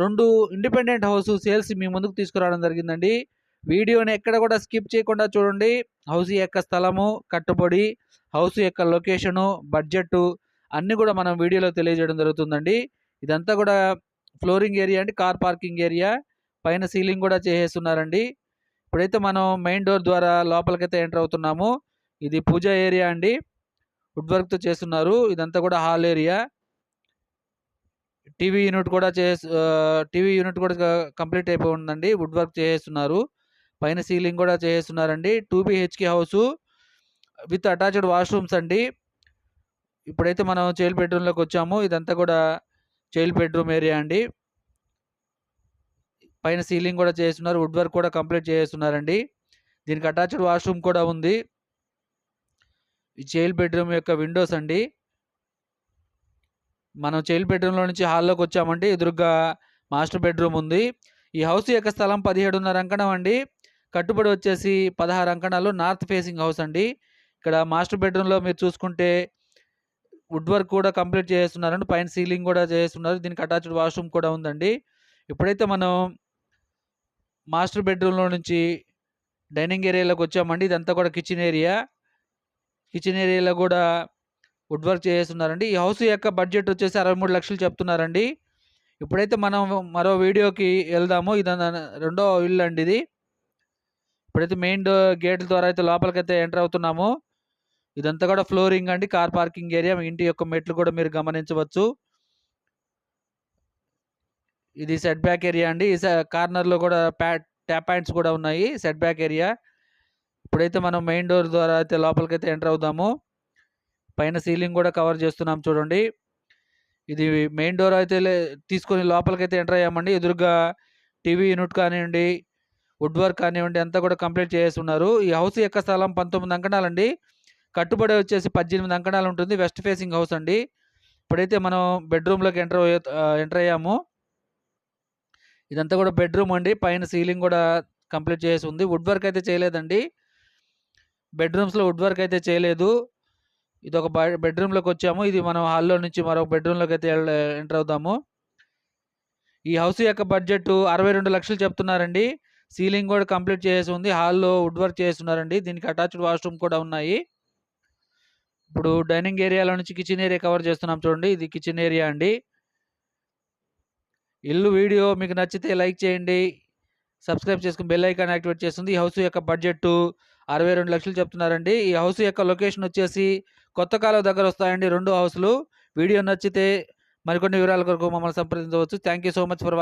రెండు independent house sales మీ ముందుకు తీసుకురావడం జరిగిందండి. వీడియోని ఎక్కడ కూడా స్కిప్ చేయకుండా చూడండి. హౌస్ యొక్క స్థలము కట్టుబడి హౌస్ యొక్క లొకేషను బడ్జెట్ అన్నీ కూడా మనం వీడియోలో తెలియజేయడం జరుగుతుందండి. ఇదంతా కూడా ఫ్లోరింగ్ ఏరియా అండి కార్ పార్కింగ్ ఏరియా. పైన సీలింగ్ కూడా చేసేస్తున్నారండి. ఇప్పుడైతే మనం మెయిన్ డోర్ ద్వారా లోపలికైతే ఎంటర్ అవుతున్నాము. ఇది పూజా ఏరియా అండి. వుడ్ వర్క్తో చేస్తున్నారు. ఇదంతా కూడా హాల్ ఏరియా. టీవీ యూనిట్ కూడా చే టీవీ యూనిట్ కూడా కంప్లీట్ అయిపోయి ఉందండి వుడ్ వర్క్ చేస్తున్నారు పైన సీలింగ్ కూడా చేస్తున్నారండి two BHK house with attached washrooms అండి. ఇప్పుడైతే మనం చైల్డ్ బెడ్రూమ్లోకి వచ్చాము. ఇదంతా కూడా చైల్డ్ బెడ్రూమ్ ఏరియా అండి. పైన సీలింగ్ కూడా చేస్తున్నారు వుడ్ వర్క్ కూడా కంప్లీట్ చేస్తున్నారండి దీనికి అటాచ్డ్ వాష్రూమ్ కూడా ఉంది. ఈ చైల్డ్ బెడ్రూమ్ యొక్క విండోస్ అండి. మనం చైల్డ్ బెడ్రూమ్లో నుంచి హాల్లోకి వచ్చామంటే ఎదురుగా మాస్టర్ బెడ్రూమ్ ఉంది. ఈ హౌస్ యొక్క స్థలం పదిహేడున్నర అంకణం అండి. కట్టుబడి వచ్చేసి పదహారు అంకణాలు నార్త్ ఫేసింగ్ హౌస్ అండి. ఇక్కడ మాస్టర్ బెడ్రూమ్లో మీరు చూసుకుంటే వుడ్ వర్క్ కూడా కంప్లీట్ చేస్తున్నారండి. పైన సీలింగ్ కూడా చేస్తున్నారు. దీనికి అటాచ్డ్ వాష్రూమ్ కూడా ఉందండి. ఇప్పుడైతే మనం మాస్టర్ బెడ్రూమ్లో నుంచి డైనింగ్ ఏరియాలోకి వచ్చామండి. ఇదంతా కూడా కిచెన్ ఏరియా కిచెన్ ఏరియాలో కూడా వుడ్ వర్క్ చేస్తున్నారండి. ఈ హౌస్ యొక్క బడ్జెట్ వచ్చేసి అరవై మూడు లక్షలు చెప్తున్నారండి. ఇప్పుడైతే మనం మరో వీడియోకి వెళ్దాము. ఇది రెండో ఇల్లు అండి ఇది. ఇప్పుడైతే మెయిన్ గేట్ల ద్వారా అయితే లోపలికైతే ఎంటర్ అవుతున్నాము. ఇదంతా కూడా ఫ్లోరింగ్ అండి. Car parking area. ఇంటి యొక్క మెట్లు కూడా మీరు గమనించవచ్చు. ఇది సెట్ బ్యాక్ ఏరియా అండి. ఈ కార్నర్లో కూడా ప్యా ట్యాప్ పాయింట్స్ కూడా ఉన్నాయి. Set back area. ఇప్పుడైతే మనం మెయిన్ డోర్ ద్వారా అయితే లోపలికైతే ఎంటర్ అవుదాము. పైన సీలింగ్ కూడా కవర్ చేస్తున్నాం చూడండి. ఇది మెయిన్ డోర్ అయితే తీసుకొని లోపలికైతే ఎంటర్ అయ్యామండి. ఎదురుగా టీవీ యూనిట్ కానివ్వండి వుడ్ వర్క్ కానివ్వండి అంతా కూడా కంప్లీట్ చేస్తున్నారు ఈ హౌస్ యొక్క స్థలం పంతొమ్మిది అంకణాలండి కట్టుబడి వచ్చేసి పద్దెనిమిది అంకణాలు ఉంటుంది. వెస్ట్ ఫేసింగ్ హౌస్ అండి. ఇప్పుడైతే మనం బెడ్రూమ్లోకి ఎంటర్ ఎంటర్ అయ్యాము. ఇదంతా కూడా బెడ్రూమ్ అండి. పైన సీలింగ్ కూడా కంప్లీట్ చేసి ఉంది. వుడ్ వర్క్ అయితే చేయలేదండి. బెడ్రూమ్స్లో వుడ్ వర్క్ అయితే చేయలేదు. ఇది ఒక బెడ్రూమ్లోకి వచ్చాము ఇది మనం హాల్లో నుంచి మరొక బెడ్రూమ్లోకి అయితే ఎంటర్ అవుతాము. ఈ హౌస్ యొక్క బడ్జెట్ అరవై రెండు లక్షలు చెప్తున్నారండి. సీలింగ్ కూడా కంప్లీట్ చేసి ఉంది. హాల్లో వుడ్ వర్క్ చేస్తున్నారండి. దీనికి అటాచ్డ్ వాష్రూమ్ కూడా ఉన్నాయి. ఇప్పుడు డైనింగ్ ఏరియాలో నుంచి కిచెన్ ఏరియా కవర్ చేస్తున్నాం చూడండి. ఇది కిచెన్ ఏరియా అండి. ఇల్లు వీడియో మీకు నచ్చితే లైక్ చేయండి. సబ్స్క్రైబ్ చేసుకుని బెల్ ఐకాన్ యాక్టివేట్ చేస్తుంది. ఈ హౌస్ యొక్క బడ్జెట్ అరవై రెండు లక్షలు చెప్తున్నారండి. ఈ హౌస్ యొక్క లొకేషన్ వచ్చేసి కొత్త కాలువ దగ్గర వస్తాయండి రెండు హౌస్లు. వీడియో నచ్చితే మరికొన్ని వివరాల కొరకు మమ్మల్ని సంప్రదించవచ్చు. Thank you so much for watching